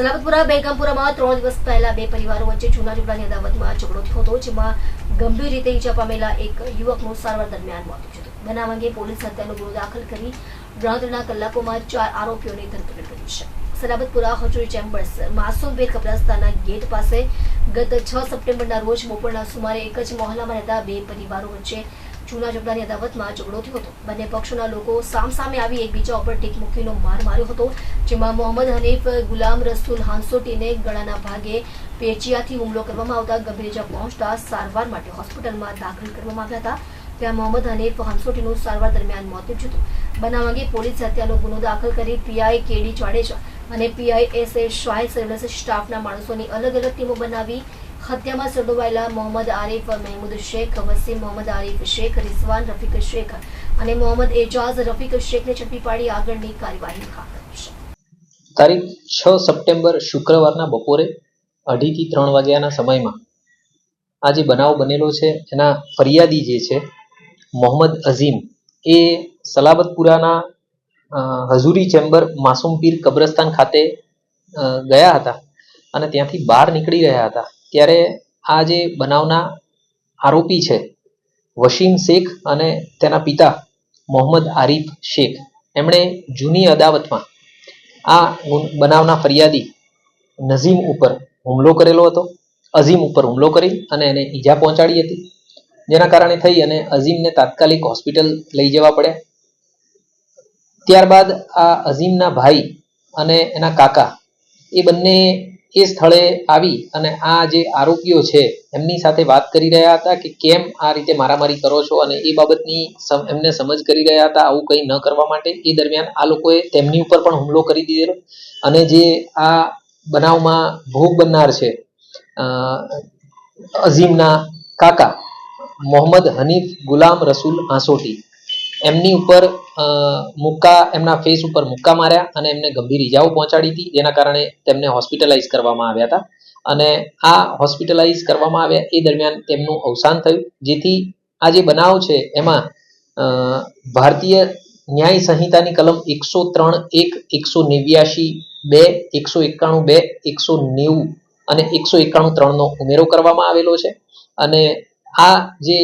સલાબતપુરા બેગમપુરામાં ત્રણ દિવસ પહેલા બે પરિવારો વચ્ચે જૂના ઝઘડાની અદાવતમાં ઝઘડો થયો હતો, જેમાં ગંભીર રીતે ઈજા પામેલા એક યુવકનું સારવાર દરમિયાન મોત થયું હતું. બનાવ અંગે પોલીસ હત્યાનો ગુનો દાખલ કરી ગણતરીના કલાકોમાં ચાર આરોપીઓની ધરપકડ કરી છે. સલાબતપુરા હજુરી ચેમ્બર્સ માસુમબેર કબ્રસ્તાના ગેટ પાસે ગત છ સપ્ટેમ્બરના રોજ બપોરના સુમારે એક જ મહોલ્લામાં રહેતા બે પરિવારો વચ્ચે જૂના ઝઘડાની અદાવતમાં ઝઘડો થયો હતો. બંને પક્ષોના લોકો સામસામે આવી એકબીજા ઉપર ટીક મૂકીનો માર માર્યો હતો. જેમાં મોહમ્મદ હનીફ, ગુલામ રસુલ, હાંસોટીને ગળાના ભાગે પેચિયાથી હુમલો કરવામાં આવતા ગંભીર ઇજા પહોંચતા સારવાર માટે હોસ્પિટલમાં દાખલ કરવામાં આવ્યા હતા. ત્યાં મોહમ્મદ હનીફ, હાંસોટીનું સારવાર દરમિયાન મોત નીપજ્યું હતું. બનાવ અંગે પોલીસ હત્યાનો ગુનો દાખલ કરી પીઆઈ કેડી જાડેજા અને પીઆઈ એસ એ સર્વિસ સ્ટાફના માણસોની અલગ અલગ ટીમો બનાવી હત્યામાં સંડોવાયેલા મોહમ્મદ આરીફ, મહેમૂદ શેખ, વસીમ મોહમ્મદ આરીફ શેખ, રિઝવાન રફીક શેખ અને મોહમ્મદ એજાઝ રફીક શેખને ઝડપી પાડી આગળની કાર્યવાહી તારીખ છ સપ્ટેમ્બર શુક્રવારના બપોરે અઢીથી ત્રણ વાગ્યાના સમયમાં આ જે બનાવ બનેલો છે, એના ફરિયાદી જે છે, મોહમ્મદ અઝીમ, એ સલાબતપુરાના હઝુરી ચેમ્બર માસુમ પીર કબ્રસ્તાન ખાતે ગયા હતા અને ત્યાંથી બહાર નીકળી રહ્યા હતા. ત્યારે આ જે બનાવના આરોપી છે વસીમ શેખ અને તેના પિતા મોહમ્મદ આરીફ શેખ, એમણે જૂની અદાવતમાં આ બનાવના ફરિયાદી નઝીમ ઉપર હુમલો કરેલો હતો. અઝીમ ઉપર હુમલો કરી અને એને ઈજા પહોંચાડી હતી. જેના કારણે થઈ અને અઝીમને તાત્કાલિક હોસ્પિટલ લઈ જવા પડ્યા. ત્યારબાદ આ અઝીમના ભાઈ અને એના કાકા એ બંને એ સ્થળે આવી અને આ જે આરોપીઓ છે, એમની સાથે વાત કરી રહ્યા હતા કે કેમ આ રીતે મારામારી કરો છો અને એ બાબતની એમને સમજ કરી રહ્યા હતા આવું કંઈ ન કરવા માટે. એ દરમિયાન આ લોકોએ તેમની ઉપર પણ હુમલો કરી દીધેલો અને જે આ બનાવમાં ભોગ બનનાર છે અઝીમના કાકા મોહમ્મદ હનીફ ગુલામ રસૂલ હાંસોટી એમની ઉપર મુક્કા, એમના ફેસ ઉપર મુક્કા માર્યા અને એમને ગંભીર ઈજાઓ પહોંચાડી હતી. જેના કારણે તેમને હોસ્પિટલાઇઝ કરવામાં આવ્યા હતા. અને આ હોસ્પિટલાઇઝ કરવામાં આવ્યા એ દરમિયાન તેમનું અવસાન થયું, જેથી આ જે બનાવ છે, એમાં ભારતીય ન્યાય સંહિતાની કલમ એકસો ત્રણ એક, એકસો નેવ્યાશી બે, એકસો એકાણું બે, એકસો નેવું અને એકસો એકાણું ત્રણનો ઉમેરો કરવામાં આવેલો છે. અને આ જે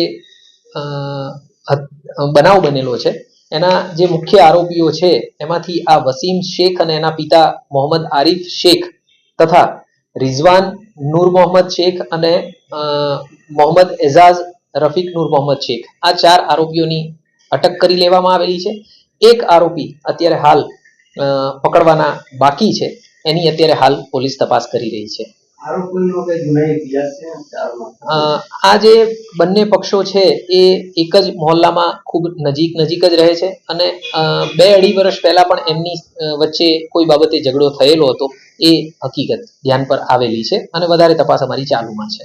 બનાવ બનેલો છે. એના જે મુખ્ય આરોપીઓ છે, એમાંથી આ વસીમ શેખ અને એના પિતા મોહમ્મદ આરિફ શેખ તથા રિઝવાન નૂર મોહમ્મદ શેખ અને મોહમ્મદ એઝાઝ રફીક નૂર મોહમ્મદ શેખ. આ ચાર આરોપીઓની અટક કરી લેવામાં આવેલી છે. એક આરોપી અત્યારે હાલ પકડવાના બાકી છે. એની અત્યારે હાલ પોલીસ તપાસ કરી રહી છે. આ જે બંને પક્ષો છે, એ એક જ મોહલ્લામાં ખૂબ નજીક નજીક જ રહે છે અને બે અઢી વર્ષ પહેલા પણ એમની વચ્ચે કોઈ બાબતે ઝઘડો થયેલો હતો, એ હકીકત ધ્યાન પર આવેલી છે અને વધારે તપાસ અમારી ચાલુમાં છે.